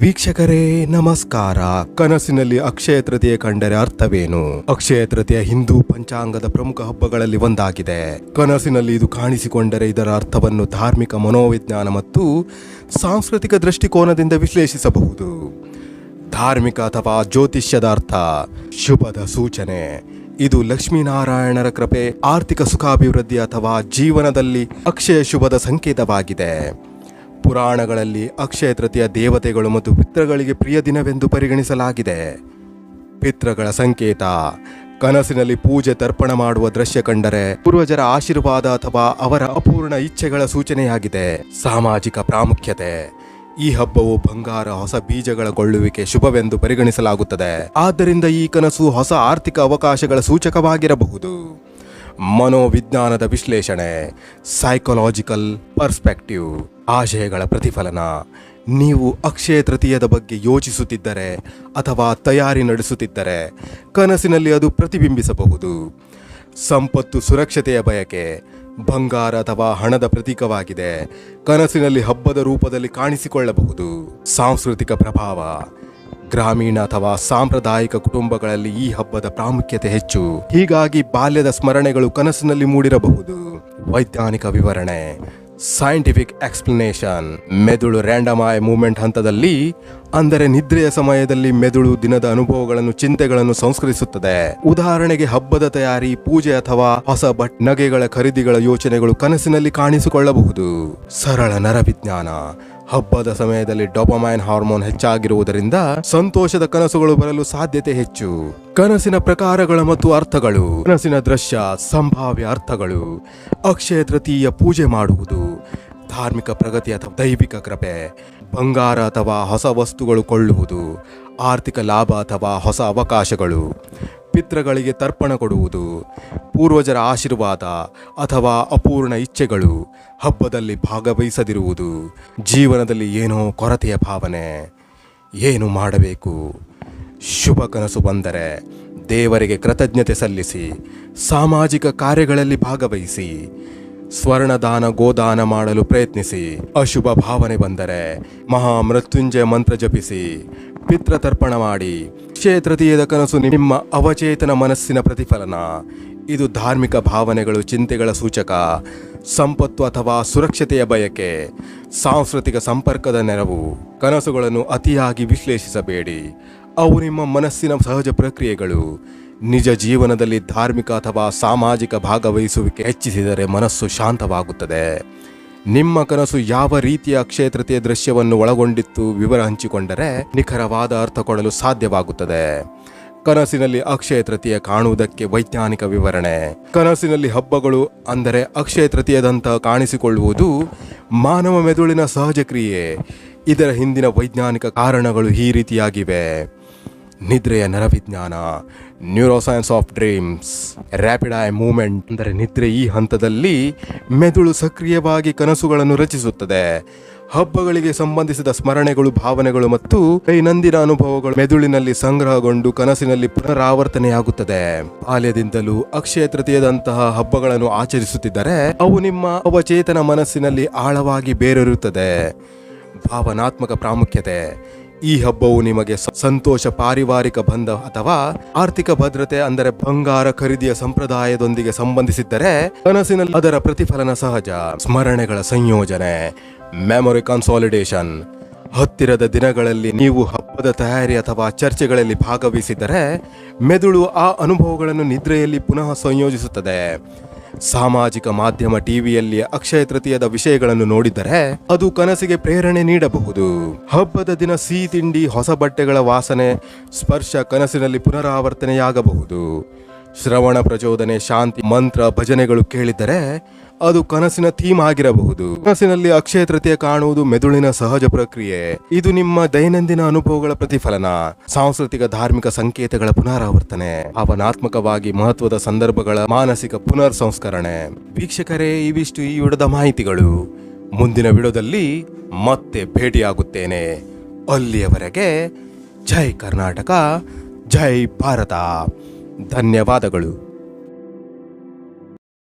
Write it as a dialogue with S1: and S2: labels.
S1: ವೀಕ್ಷಕರೇ, ನಮಸ್ಕಾರ. ಕನಸಿನಲ್ಲಿ ಅಕ್ಷಯ ತೃತೀಯ ಕಂಡರೆ ಅರ್ಥವೇನು? ಅಕ್ಷಯ ತೃತೀಯ ಹಿಂದೂ ಪಂಚಾಂಗದ ಪ್ರಮುಖ ಹಬ್ಬಗಳಲ್ಲಿ ಒಂದಾಗಿದೆ. ಕನಸಿನಲ್ಲಿ ಇದು ಕಾಣಿಸಿಕೊಂಡರೆ ಇದರ ಅರ್ಥವನ್ನು ಧಾರ್ಮಿಕ ಮನೋವಿಜ್ಞಾನ ಮತ್ತು ಸಾಂಸ್ಕೃತಿಕ ದೃಷ್ಟಿಕೋನದಿಂದ ವಿಶ್ಲೇಷಿಸಬಹುದು. ಧಾರ್ಮಿಕ ಅಥವಾ ಜ್ಯೋತಿಷ್ಯದ ಅರ್ಥ. ಶುಭದ ಸೂಚನೆ. ಇದು ಲಕ್ಷ್ಮೀನಾರಾಯಣರ ಕೃಪೆ, ಆರ್ಥಿಕ ಸುಖಾಭಿವೃದ್ಧಿ ಅಥವಾ ಜೀವನದಲ್ಲಿ ಅಕ್ಷಯ ಶುಭದ ಸಂಕೇತವಾಗಿದೆ. ಪುರಾಣಗಳಲ್ಲಿ ಅಕ್ಷಯ ತೃತೀಯ ದೇವತೆಗಳು ಮತ್ತು ಪಿತೃಗಳಿಗೆ ಪ್ರಿಯ ದಿನವೆಂದು ಪರಿಗಣಿಸಲಾಗಿದೆ. ಪಿತೃಗಳ ಸಂಕೇತ, ಕನಸಿನಲ್ಲಿ ಪೂಜೆ ತರ್ಪಣ ಮಾಡುವ ದೃಶ್ಯ ಕಂಡರೆ ಪೂರ್ವಜರ ಆಶೀರ್ವಾದ ಅಥವಾ ಅವರ ಅಪೂರ್ಣ ಇಚ್ಛೆಗಳ ಸೂಚನೆಯಾಗಿದೆ. ಸಾಮಾಜಿಕ ಪ್ರಾಮುಖ್ಯತೆ, ಈ ಹಬ್ಬವು ಬಂಗಾರ ಹೊಸ ಬೀಜಗಳ ಕೊಳ್ಳುವಿಕೆ ಶುಭವೆಂದು ಪರಿಗಣಿಸಲಾಗುತ್ತದೆ. ಆದ್ದರಿಂದ ಈ ಕನಸು ಹೊಸ ಆರ್ಥಿಕ ಅವಕಾಶಗಳ ಸೂಚಕವಾಗಿರಬಹುದು. ಮನೋವಿಜ್ಞಾನದ ವಿಶ್ಲೇಷಣೆ ಸೈಕೊಲಾಜಿಕಲ್ ಪರ್ಸ್ಪೆಕ್ಟಿವ್ ಆಶಯಗಳ ಪ್ರತಿಫಲನ. ನೀವು ಅಕ್ಷಯ ತೃತೀಯದ ಬಗ್ಗೆ ಯೋಚಿಸುತ್ತಿದ್ದರೆ ಅಥವಾ ತಯಾರಿ ನಡೆಸುತ್ತಿದ್ದರೆ ಕನಸಿನಲ್ಲಿ ಅದು ಪ್ರತಿಬಿಂಬಿಸಬಹುದು. ಸಂಪತ್ತು ಸುರಕ್ಷತೆಯ ಬಯಕೆ, ಬಂಗಾರ ಅಥವಾ ಹಣದ ಪ್ರತೀಕವಾಗಿದೆ, ಕನಸಿನಲ್ಲಿ ಹಬ್ಬದ ರೂಪದಲ್ಲಿ ಕಾಣಿಸಿಕೊಳ್ಳಬಹುದು. ಸಾಂಸ್ಕೃತಿಕ ಪ್ರಭಾವ, ಗ್ರಾಮೀಣ ಅಥವಾ ಸಾಂಪ್ರದಾಯಿಕ ಕುಟುಂಬಗಳಲ್ಲಿ ಈ ಹಬ್ಬದ ಪ್ರಾಮುಖ್ಯತೆ ಹೆಚ್ಚು. ಹೀಗಾಗಿ ಬಾಲ್ಯದ ಸ್ಮರಣೆಗಳು ಕನಸಿನಲ್ಲಿ ಮೂಡಿರಬಹುದು. ವೈಜ್ಞಾನಿಕ ವಿವರಣೆ ಸೈಂಟಿಫಿಕ್ ಎಕ್ಸ್ಪ್ಲನೇಷನ್ ಮೆದುಳು ರ್ಯಾಂಡಮ್ ಆಯ್ ಮೂವ್ಮೆಂಟ್ ಹಂತದಲ್ಲಿ, ಅಂದರೆ ನಿದ್ರೆಯ ಸಮಯದಲ್ಲಿ ಮೆದುಳು ದಿನದ ಅನುಭವಗಳನ್ನು, ಚಿಂತೆಗಳನ್ನು ಸಂಸ್ಕರಿಸುತ್ತದೆ. ಉದಾಹರಣೆಗೆ ಹಬ್ಬದ ತಯಾರಿ, ಪೂಜೆ ಅಥವಾ ಹೊಸ ಬಟ್, ನಗೆಗಳ ಖರೀದಿಗಳ ಯೋಚನೆಗಳು ಕನಸಿನಲ್ಲಿ ಕಾಣಿಸಿಕೊಳ್ಳಬಹುದು. ಸರಳ ನರವಿಜ್ಞಾನ. ಹಬ್ಬದ ಸಮಯದಲ್ಲಿ ಡೊಪಮೈನ್ ಹಾರ್ಮೋನ್ ಹೆಚ್ಚಾಗಿರುವುದರಿಂದ ಸಂತೋಷದ ಕನಸುಗಳು ಬರಲು ಸಾಧ್ಯತೆ ಹೆಚ್ಚು. ಕನಸಿನ ಪ್ರಕಾರಗಳು ಮತ್ತು ಅರ್ಥಗಳು. ಕನಸಿನ ದೃಶ್ಯ, ಸಂಭಾವ್ಯ ಅರ್ಥಗಳು. ಅಕ್ಷಯ ತೃತೀಯ ಪೂಜೆ ಮಾಡುವುದು. ಧಾರ್ಮಿಕ ಪ್ರಗತಿ ಅಥವಾ ದೈವಿಕ ಕೃಪೆ. ಬಂಗಾರ ಅಥವಾ ಹೊಸ ವಸ್ತುಗಳು ಕೊಳ್ಳುವುದು. ಆರ್ಥಿಕ ಲಾಭ ಅಥವಾ ಹೊಸ ಅವಕಾಶಗಳು. ಪಿತೃಗಳಿಗೆ ತರ್ಪಣ ಕೊಡುವುದು, ಪೂರ್ವಜರ ಆಶೀರ್ವಾದ ಅಥವಾ ಅಪೂರ್ಣ ಇಚ್ಛೆಗಳು ಹಬ್ಬದಲ್ಲಿ ಭಾಗವಹಿಸದಿರುವುದು, ಜೀವನದಲ್ಲಿ ಏನೋ ಕೊರತೆಯ ಭಾವನೆ, ಏನು ಮಾಡಬೇಕು? ಶುಭ ಕನಸು ಬಂದರೆ ದೇವರಿಗೆ ಕೃತಜ್ಞತೆ ಸಲ್ಲಿಸಿ, ಸಾಮಾಜಿಕ ಕಾರ್ಯಗಳಲ್ಲಿ ಭಾಗವಹಿಸಿ ಸ್ವರ್ಣದಾನ ಗೋದಾನ ಮಾಡಲು ಪ್ರಯತ್ನಿಸಿ. ಅಶುಭ ಭಾವನೆ ಬಂದರೆ ಮಹಾ ಮೃತ್ಯುಂಜಯ ಮಂತ್ರ ಜಪಿಸಿ. ಪಿತೃತರ್ಪಣ ಮಾಡಿ. ಕ್ಷೇತ್ರತೀಯದ ಕನಸು ನಿಮ್ಮ ಅವಚೇತನ ಮನಸ್ಸಿನ ಪ್ರತಿಫಲನ. ಇದು ಧಾರ್ಮಿಕ ಭಾವನೆಗಳು, ಚಿಂತೆಗಳ ಸೂಚಕ. ಸಂಪತ್ತು ಅಥವಾ ಸುರಕ್ಷತೆಯ ಬಯಕೆ. ಸಾಂಸ್ಕೃತಿಕ ಸಂಪರ್ಕದ ನೆರವು. ಕನಸುಗಳನ್ನು ಅತಿಯಾಗಿ ವಿಶ್ಲೇಷಿಸಬೇಡಿ. ಅವು ನಿಮ್ಮ ಮನಸ್ಸಿನ ಸಹಜ ಪ್ರಕ್ರಿಯೆಗಳು. ನಿಜ ಜೀವನದಲ್ಲಿ ಧಾರ್ಮಿಕ ಅಥವಾ ಸಾಮಾಜಿಕ ಭಾಗವಹಿಸುವಿಕೆ ಹೆಚ್ಚಿಸಿದರೆ ಮನಸ್ಸು ಶಾಂತವಾಗುತ್ತದೆ. ನಿಮ್ಮ ಕನಸು ಯಾವ ರೀತಿಯ ಕ್ಷೇತ್ರತೆಯ ದೃಶ್ಯವನ್ನು ಒಳಗೊಂಡಿತ್ತು ವಿವರ ಹಂಚಿಕೊಂಡರೆ ನಿಖರವಾದ ಅರ್ಥ ಕೊಡಲು ಸಾಧ್ಯವಾಗುತ್ತದೆ. ಕನಸಿನಲ್ಲಿ ಅಕ್ಷಯ ತೃತೀಯ ಕಾಣುವುದಕ್ಕೆ ವೈಜ್ಞಾನಿಕ ವಿವರಣೆ. ಕನಸಿನಲ್ಲಿ ಹಬ್ಬಗಳು ಅಂದರೆ ಅಕ್ಷಯ ತೃತೀಯದಂತ ಕಾಣಿಸಿಕೊಳ್ಳುವುದು ಮಾನವ ಮೆದುಳಿನ ಸಹಜ ಕ್ರಿಯೆ. ಇದರ ಹಿಂದಿನ ವೈಜ್ಞಾನಿಕ ಕಾರಣಗಳು ಈ ರೀತಿಯಾಗಿವೆ. ನಿದ್ರೆಯ ನರವಿಜ್ಞಾನ. Neuroscience of dreams rapid eye movement ಅಂದರೆ ನಿದ್ರೆ ಈ ಹಂತದಲ್ಲಿ ಮೆದುಳು ಸಕ್ರಿಯವಾಗಿ ಕನಸುಗಳನ್ನು ರಚಿಸುತ್ತದೆ. ಹಬ್ಬಗಳಿಗೆ ಸಂಬಂಧಿಸಿದ ಸ್ಮರಣೆಗಳು, ಭಾವನೆಗಳು ಮತ್ತು ದೈನಂದಿನ ಅನುಭವಗಳು ಮೆದುಳಿನಲ್ಲಿ ಸಂಗ್ರಹಗೊಂಡು ಕನಸಿನಲ್ಲಿ ಪುನರಾವರ್ತನೆಯಾಗುತ್ತದೆ. ಬಾಲ್ಯದಿಂದಲೂ ಅಕ್ಷಯ ತೃತೀಯದಂತಹ ಹಬ್ಬಗಳನ್ನು ಆಚರಿಸುತ್ತಿದ್ದರೆ ಅವು ನಿಮ್ಮ ಅವಚೇತನ ಮನಸ್ಸಿನಲ್ಲಿ ಆಳವಾಗಿ ಬೇರೂರುತ್ತದೆ. ಭಾವನಾತ್ಮಕ ಪ್ರಾಮುಖ್ಯತೆ ಈ ಹಬ್ಬವು ನಿಮಗೆ ಸಂತೋಷ, ಪಾರಿವಾರಿಕ ಬಂಧ ಅಥವಾ ಆರ್ಥಿಕ ಭದ್ರತೆ ಅಂದರೆ ಬಂಗಾರ ಖರೀದಿಯ ಸಂಪ್ರದಾಯದೊಂದಿಗೆ ಸಂಬಂಧಿಸಿದ್ದರೆ ಕನಸಿನಲ್ಲಿ ಅದರ ಪ್ರತಿಫಲನ ಸಹಜ. ಸ್ಮರಣೆಗಳ ಸಂಯೋಜನೆ. ಮೆಮೊರಿ ಕನ್ಸಾಲಿಡೇಷನ್ ಹತ್ತಿರದ ದಿನಗಳಲ್ಲಿ ನೀವು ಹಬ್ಬದ ತಯಾರಿ ಅಥವಾ ಚರ್ಚೆಗಳಲ್ಲಿ ಭಾಗವಹಿಸಿದರೆ ಮೆದುಳು ಆ ಅನುಭವಗಳನ್ನು ನಿದ್ರೆಯಲ್ಲಿ ಪುನಃ ಸಂಯೋಜಿಸುತ್ತದೆ. ಸಾಮಾಜಿಕ ಮಾಧ್ಯಮ ಟಿವಿಯಲ್ಲಿ ಅಕ್ಷಯ ತೃತೀಯದ ವಿಷಯಗಳನ್ನು ನೋಡಿದರೆ ಅದು ಕನಸಿಗೆ ಪ್ರೇರಣೆ ನೀಡಬಹುದು. ಹಬ್ಬದ ದಿನ ಸಿಹಿ ತಿಂಡಿ ಹೊಸ ಬಟ್ಟೆಗಳ ವಾಸನೆ, ಸ್ಪರ್ಶ ಕನಸಿನಲ್ಲಿ ಪುನರಾವರ್ತನೆಯಾಗಬಹುದು. ಶ್ರವಣ ಪ್ರಚೋದನೆ, ಶಾಂತಿ, ಮಂತ್ರ, ಭಜನೆಗಳು ಕೇಳಿದರೆ ಅದು ಕನಸಿನ ಥೀಮ್ ಆಗಿರಬಹುದು. ಕನಸಿನಲ್ಲಿ ಅಕ್ಷಯ ತೃತೀಯ ಕಾಣುವುದು ಮೆದುಳಿನ ಸಹಜ ಪ್ರಕ್ರಿಯೆ. ಇದು ನಿಮ್ಮ ದೈನಂದಿನ ಅನುಭವಗಳ ಪ್ರತಿಫಲನ. ಸಾಂಸ್ಕೃತಿಕ ಧಾರ್ಮಿಕ ಸಂಕೇತಗಳ ಪುನರಾವರ್ತನೆ. ಭಾವನಾತ್ಮಕವಾಗಿ ಮಹತ್ವದ ಸಂದರ್ಭಗಳ ಮಾನಸಿಕ ಪುನರ್ ಸಂಸ್ಕರಣೆ ವೀಕ್ಷಕರೇ, ಇವಿಷ್ಟು ಈ ವಿಡದ ಮಾಹಿತಿಗಳು. ಮುಂದಿನ ವಿಡೋದಲ್ಲಿ ಮತ್ತೆ ಭೇಟಿಯಾಗುತ್ತೇನೆ. ಅಲ್ಲಿಯವರೆಗೆ ಜೈ ಕರ್ನಾಟಕ, ಜೈ ಭಾರತ. ಧನ್ಯವಾದಗಳು.